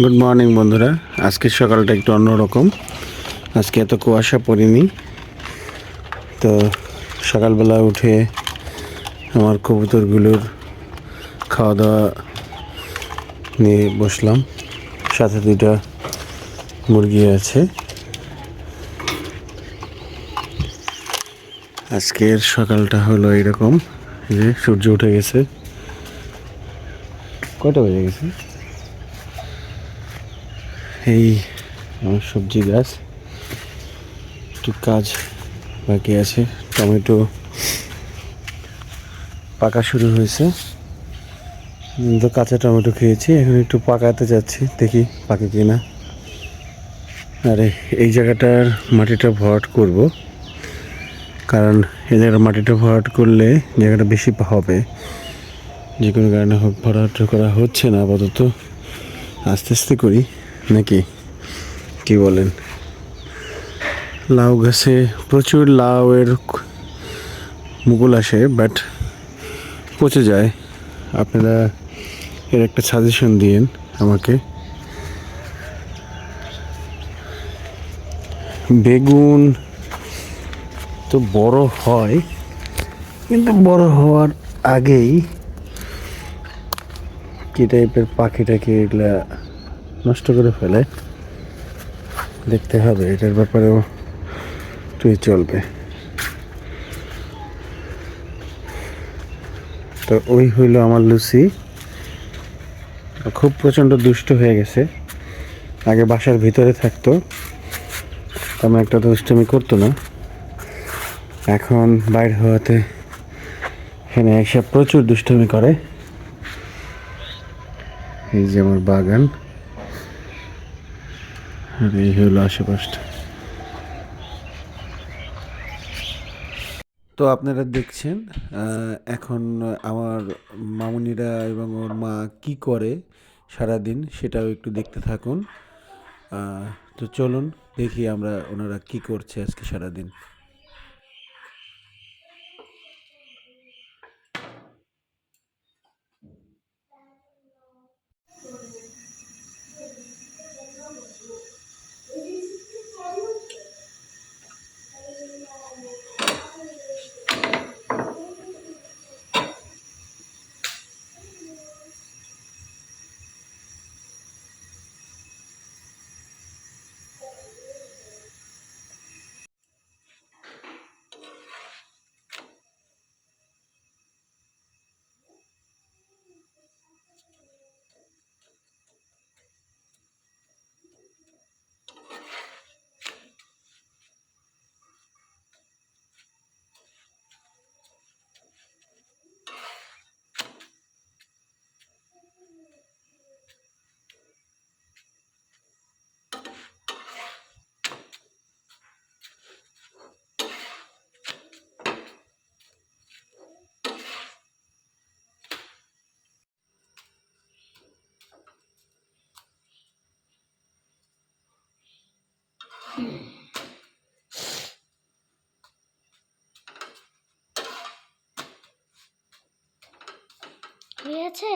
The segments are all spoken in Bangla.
গুড মর্নিং বন্ধুরা। আজকের সকালটা একটু অন্যরকম। আজকে এত কুয়াশা পড়েনি। তো সকালবেলা উঠে আমার কবুতরগুলোর খাওয়া দাওয়া নিয়ে বসলাম। সাথে দুইটা মুরগি আছে। আজকের সকালটা হলো এরকম। যে সূর্য উঠে গেছে। কয়টা বেজে গেছে? এই আমার সবজি গাছ। একটু কাজ বাকি আছে। টমেটো পাকা শুরু হয়েছে। তো কাঁচা টমেটো খেয়েছি। এখন একটু পাকাতে যাচ্ছি, দেখি পাকে কিনা। আরে এই জায়গাটার মাটিটা ভরাট করব। কারণ এই জায়গাটা মাটিটা ভরাট করলে জায়গাটা বেশি হবে। যে কোনো কারণে হোক, ভরাট করা হচ্ছে না, আপাতত আস্তে আস্তে করি। নাকি? কি বলেন? লাউ গাছে প্রচুর লাউয়ের মুকুল আসে বাট পচে যায়। আপনারা এর একটা সাজেশন দিয়েন আমাকে। বেগুন তো বড় হয়, কিন্তু বড় হওয়ার আগেই কি টাইপের পাখিটাকে এগুলা নষ্ট করে ফেলে। দেখতে হবে, এটার ব্যাপারেও তুই চলবে। তো ওই হইল আমার লুসি। খুব প্রচণ্ড দুষ্ট হয়ে গেছে। আগে বাসার ভিতরে থাকতো। তেমন একটা দুষ্টমি করতো না। এখন বাইর হওয়াতে এখানে এসে প্রচুর দুষ্টমি করে। এই যে আমার বাগান। আর এই হলো আশেপাশটা। তো আপনারা দেখছেন এখন আমার মামুনিরা এবং ওর মা কি করে সারাদিন সেটাও একটু দেখতে থাকুন। তো চলুন দেখি আমরা ওনারা কি করছে আজকে সারাদিন। হয়েছে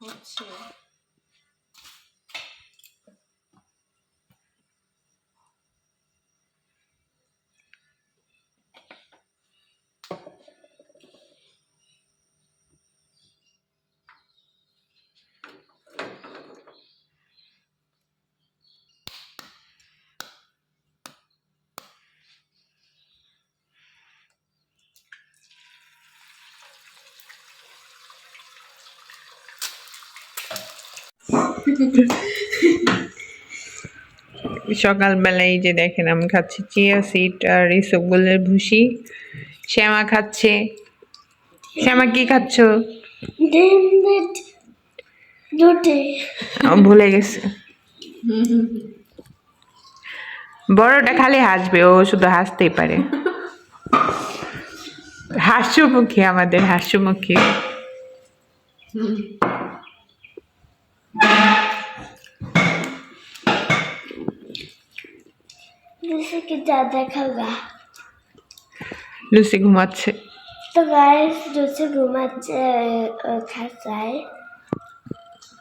হচ্ছে সকালবেলায় যে দেখেন আমি খাচ্ছি চিয়া সিড আর ইসবগুলের ভুসি। শ্যামা খাচ্ছে। শ্যামা কি খাচ্ছ? ভুলে গেছে। বড়টা খালি হাসবে ও শুধু হাসতেই পারে। হাস্যমুখী আমাদের হাস্যমুখী। লুসিকে যা দেখাবা লুসি ঘুমাচ্ছে তো গাইস লুসি ঘুমাচ্ছে খাসায়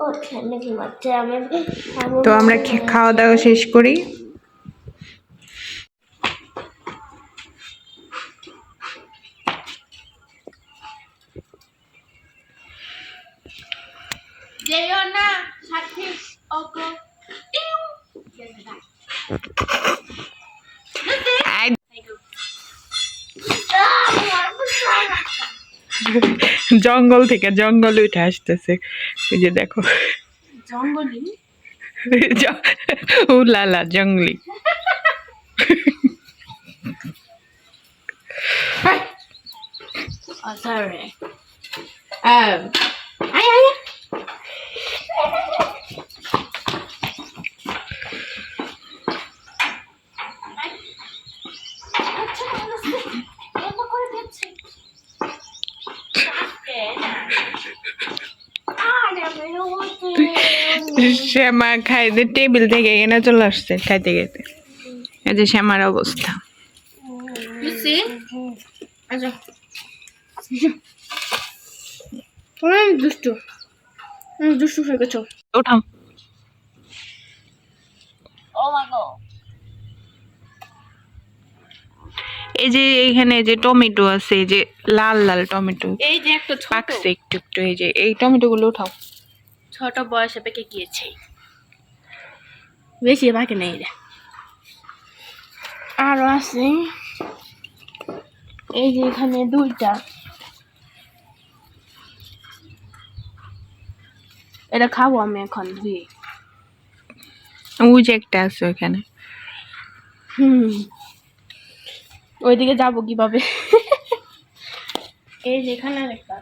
ওখানে ঘুমাচ্ছে আমি তো আমরা খাওয়া দাওয়া শেষ করি? জঙ্গল থেকে জঙ্গল উঠে আসতেছে। ওই যে দেখো। জঙ্গলি? জ- ও লালা জঙ্গলি Oh, sorry. Um, I, ay, শ্যামা খাইতে টেবিল থেকে এখানে চলে আসছে খাইতে খাইতে। এই যে শ্যামার অবস্থা। দুষ্টু। দুষ্টু হয়ে গেছো। ওঠাও। ও মাই গড এই যে এইখানে যে টমেটো আছে এই যে লাল লাল টমেটো। এই যে একটা ছোট। পাকছে একটু একটু এই যে এই টমেটো গুলো উঠাও ছোট বয়সে পেকে গিয়েছে। বেশি বাকি নেই রে। আরও আছে। এই যে এখানে দুইটা। এটা খাব আমি এখন দিয়ে ওই যে একটা আছে ওখানে হুম। ওইদিকে যাব কীভাবে? এই যে এখানে একটা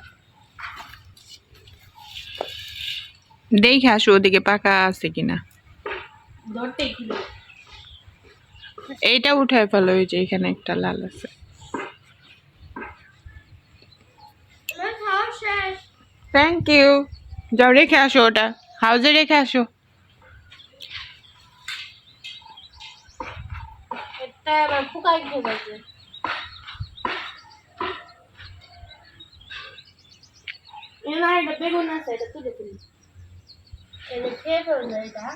দেখে আসো ওদিকে পাকা আছে কিনা। এইটা উঠায় ফেলো ওই যে এখানে একটা লাল আছে। থ্যাংক ইউ যাও রেখে আসো ওটা। হাউজে রেখে আসো। এটা বেগুন আছে এটা তুলে। তুলি এটা খেয়ে ফেলবে এটা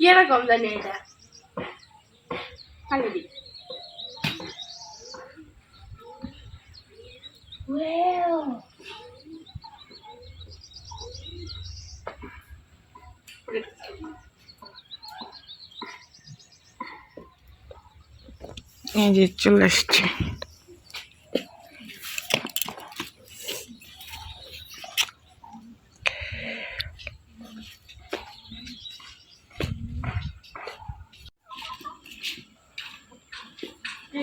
কীরকম জানি এটা খালি দিই Wow. এই যে চলে আসছে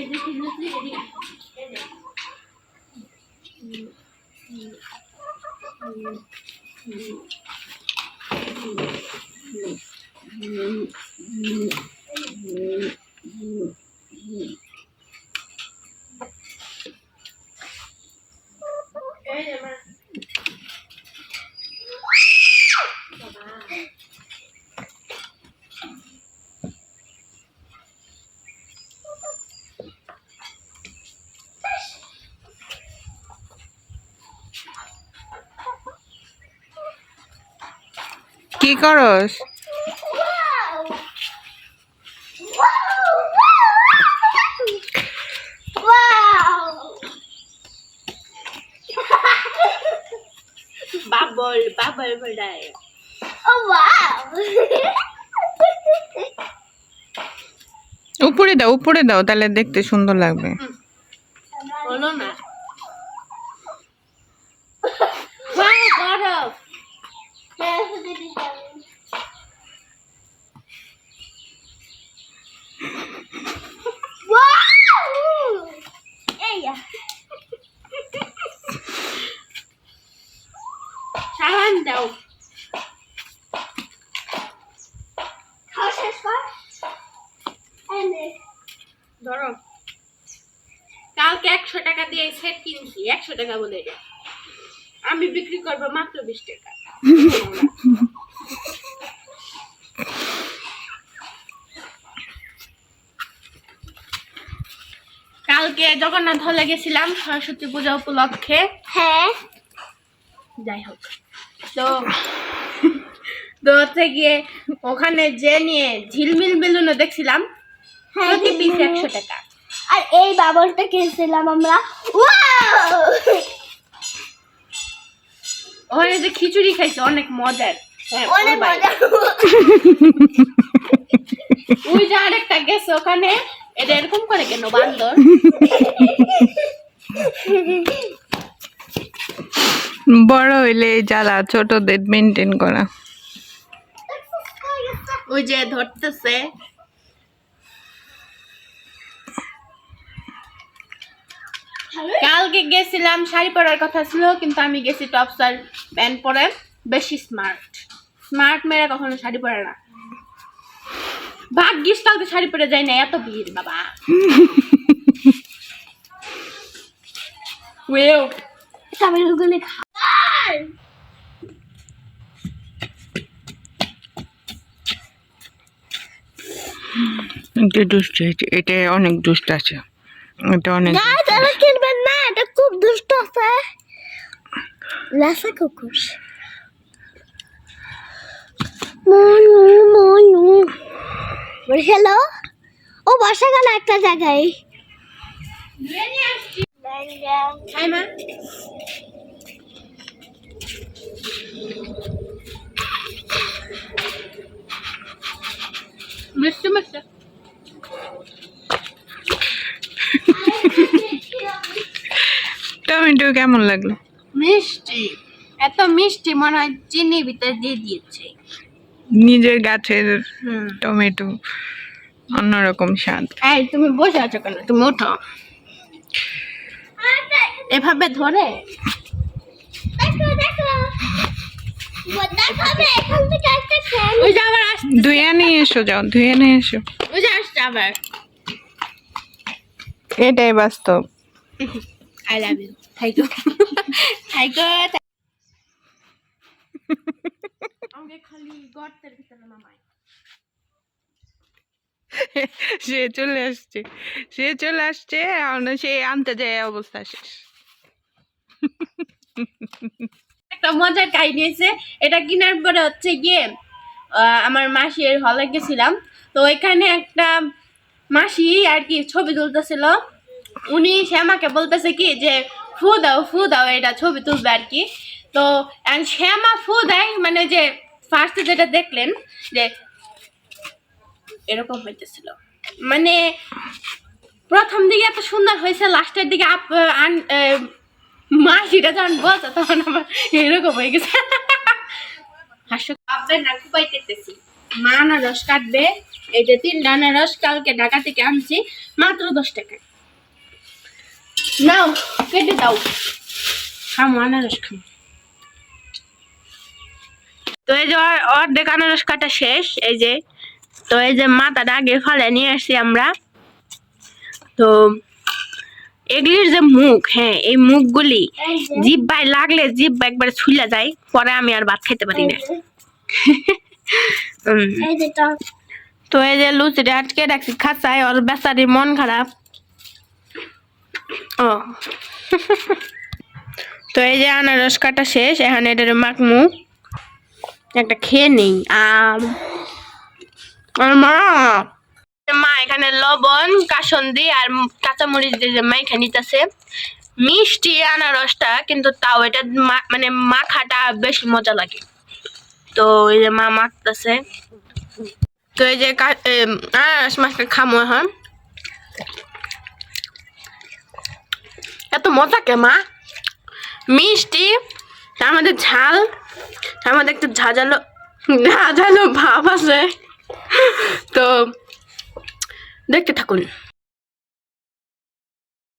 你听，你自己听，嗯嗯嗯嗯嗯。কি করস? Bubble, bubble ফোটায় Oh wow! উপরে দাও উপরে দাও তাহলে দেখতে সুন্দর লাগবে। হলো না Wow, বরফ Wow! এই সাবান দাও ধরো। কালকে একশো টাকা দিয়ে সেট কিনছি একশো টাকা বলে আমি বিক্রি করব মাত্র বিশ টাকা। কালকে জগন্নাথ হলে গেছিলাম সরস্বতী পূজা উপলক্ষে। হ্যাঁ। যাই হোক। তো তো হচ্ছে গিয়ে ওখানে যে নিয়ে ঝিলমিল বেলুনও দেখছিলাম হ্যাঁ, প্রতি পিস একশো টাকা। আর এই বাবলটা কিনছিলাম আমরা! ওখানে যে খিচুড়ি খাইছে অনেক মজার। হ্যাঁ, অনেক ওর ওই যে আরেকটা গেছে ওখানে এটা এরকম করে কেন বান্দর? বড় হইলে জ্বালা ছোটদের মেনটেন করা। ওই যে ধরতেছে। কালকে গেছিলাম শাড়ি পরার কথা ছিল কিন্তু আমি গেছি টপস আর প্যান্ট পরে। বেশি স্মার্ট স্মার্ট মেয়েরা কখনো শাড়ি পরে না। ভাগ্যিস কালকে শাড়ি পরে যাই না এত ভিড় বাবা। ওয়েও এটা দুষ্ট এটা এটা অনেক দুষ্ট আছে। এটা অনেক না তারা কিনবেন না এটা খুব দুষ্ট আছে। লাসা কুকুর। মনু মনু। হ্যালো ও বসে গেল একটা জায়গায়। মিষ্টি মিষ্টি। টমেটো কেমন লাগল? মিষ্টি। এত মিষ্টি মনে হয় চিনি ভিতরে দিয়ে দিয়েছে। নিজের গাছের টমেটো অন্যরকম স্বাদ। এই তুমি বসে আছো কেন? তুমি ওঠো। এভাবে ধরে? ধুয়ে নিয়ে এসো যাও ধুয়ে নিয়ে এসো। যে আসছে আবার। এটাই বাস্তব। আই লাভ ইউ থাইকো থাইকো আমাকে খালি গর্তের ভিতরে নামায়। সে চলে আসছে। সে চলে আসছে সে আনতে যায় অবস্থা শেষ। একটা মজার কাহিনী আছে এটা কেনার পরে হচ্ছে গিয়ে আহ, আমার মাসির হলে গেছিলাম। তো ওইখানে একটা মাসি আর কি ছবি তুলতেছিল। উনি শ্যামাকে বলতেছে কি যে, ফু দাও ফু দাও, এটা ছবি তুলবে আর কি। তো শ্যামা ফু দেয় মানে যে ফার্স্টে যেটা দেখলেন যে, এরকম হইতেছিল। মানে প্রথম দিকে এত সুন্দর হয়েছে, লাস্টের দিকে আপ, আন মাসিটা যখন বলছে, তখন আমার এরকম হয়ে গেছে। হাস্য কাঁপবে না কুপাইতেছি মা না আনারস কাটবে। এই যে তিন আনারস কালকে ঢাকা থেকে আনছি মাত্র দশ টাকা। নাও কেটে দাও। খামো আনারস খামো। তো এই যে অর- অর্ধেক আনারস কাটা শেষ এই যে তো এই যে মাথাটা আগে ফালে নিয়ে আসছি আমরা। তো এগুলির যে মুখ হ্যাঁ এই মুখগুলি জিব্বায় লাগলে জিব্বা একবার ছুলে যায় পরে আমি আর ভাত খেতে পারি না। তো এই যে লুচিটা আটকে রাখছি, খাঁচায় ওর বেচারির মন খারাপ। ও। তো এই যে আনারস কাটা শেষ, এখন এটার মাখমু। একটা খেয়ে নেই, আম। আর মা! মা, এখানে লবণ, কাসন্দি আর কাঁচামরিচ দিয়ে যে মাইখা নিতেছে। মিষ্টি আনারসটা, কিন্তু তাও এটা মানে মাখাটা বেশি মজা লাগে। তো এই যে মা মাখতেছে। তো এই যে আনারস মাছটা খামো এখন। এত মজা কে, মা? মিষ্টি, তার মধ্যে ঝাল, তার মধ্যে একটু ঝাঁঝালো ঝাঁঝালো ভাব আছে। তো দেখতে থাকুন।